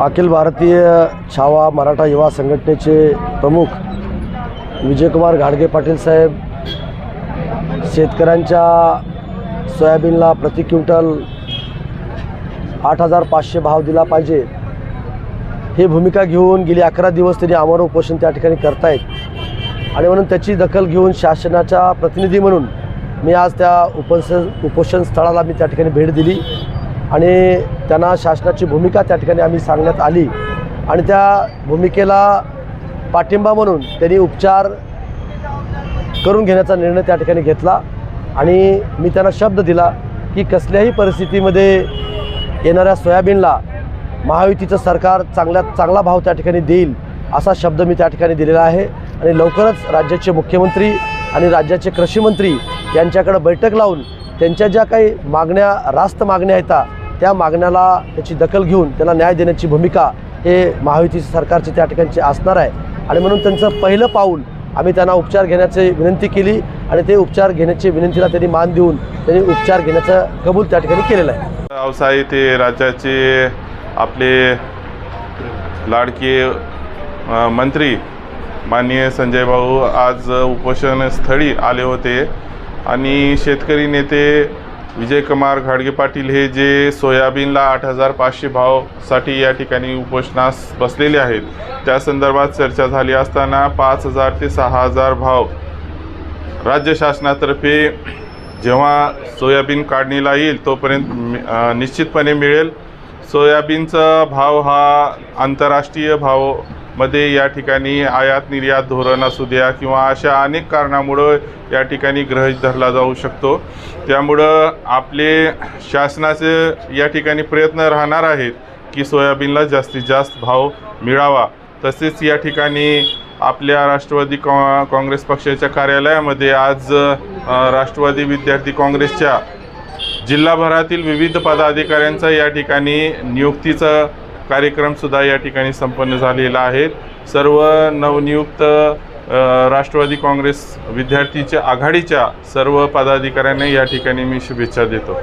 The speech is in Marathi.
अखिल भारतीय छावा मराठा युवा संघटनेचे प्रमुख विजयकुमार घाडगे पाटील साहेब शेतकऱ्यांच्या सोयाबीनला प्रति क्विंटल आठ हजार पाचशे भाव दिला पाहिजे. ही भूमिका घेऊन गेली अकरा दिवस त्यांनी आमरण उपोषण त्या ठिकाणी करतायत. आणि म्हणून त्याची दखल घेऊन शासनाच्या प्रतिनिधी म्हणून मी आज त्या उपोषण उपोषण स्थळाला मी त्या ठिकाणी भेट दिली. आणि त्यांना शासनाची भूमिका त्या ठिकाणी आम्ही सांगण्यात आली. आणि त्या भूमिकेला पाठिंबा म्हणून त्यांनी उपचार करून घेण्याचा निर्णय त्या ठिकाणी घेतला. आणि मी त्यांना शब्द दिला की कसल्याही परिस्थितीमध्ये येणाऱ्या सोयाबीनला महायुतीचं सरकार चांगल्यात चांगला भाव त्या ठिकाणी देईल असा शब्द मी त्या ठिकाणी दिलेला आहे. आणि लवकरच राज्याचे मुख्यमंत्री आणि राज्याचे कृषीमंत्री यांच्याकडे बैठक लावून त्यांच्या ज्या काही मागण्या रास्त मागण्या आहेत त्या मागण्याला त्याची दखल घेऊन त्यांना न्याय देण्याची भूमिका हे महायुती सरकारची त्या ठिकाणची असणार आहे. आणि म्हणून त्यांचं पहिलं पाऊल आम्ही त्यांना उपचार घेण्याची विनंती केली आणि ते उपचार घेण्याची विनंतीला त्यांनी मान देऊन त्यांनी उपचार घेण्याचं कबूल त्या ठिकाणी केलेलं आहे. व्यवसाय ते राज्याचे आपले लाडके मंत्री माननीय संजय भाऊ आज उपोषणस्थळी आले होते. आणि शेतकरी नेते विजयकुमार घाडगे पाटील हे जे सोयाबीनला आठ हजार पाचशे भावसाठी या ठिकाणी उपोषणास बसलेले आहेत त्या संदर्भात चर्चा झाली असताना पाच हजार ते सहा हजार भाव राज्य शासनातर्फे जेव्हा सोयाबीन काढणीला येईल तोपर्यंत मि- निश्चितपणे मिळेल. सोयाबीनचा भाव हा आंतरराष्ट्रीय भाव मध्ये या ठिकाणी आयात निर्यात धोरण असू द्या किंवा अशा अनेक कारणामुळं या ठिकाणी गृहीत धरला जाऊ शकतो. त्यामुळं आपले शासनाचे या ठिकाणी प्रयत्न राहणार आहेत की सोयाबीनला जास्तीत जास्त भाव मिळावा. तसेच या ठिकाणी आपल्या राष्ट्रवादी कॉ काँग्रेस पक्षाच्या कार्यालयामध्ये आज राष्ट्रवादी विद्यार्थी काँग्रेसच्या जिल्हाभरातील विविध पदाधिकाऱ्यांचा या ठिकाणी नियुक्तीचं कार्यक्रमसुद्धा या ठिकाणी संपन्न झालेला आहे. सर्व नवनियुक्त राष्ट्रवादी काँग्रेस विद्यार्थीच्या आघाडीच्या सर्व पदाधिकाऱ्यांना या ठिकाणी मी शुभेच्छा देतो.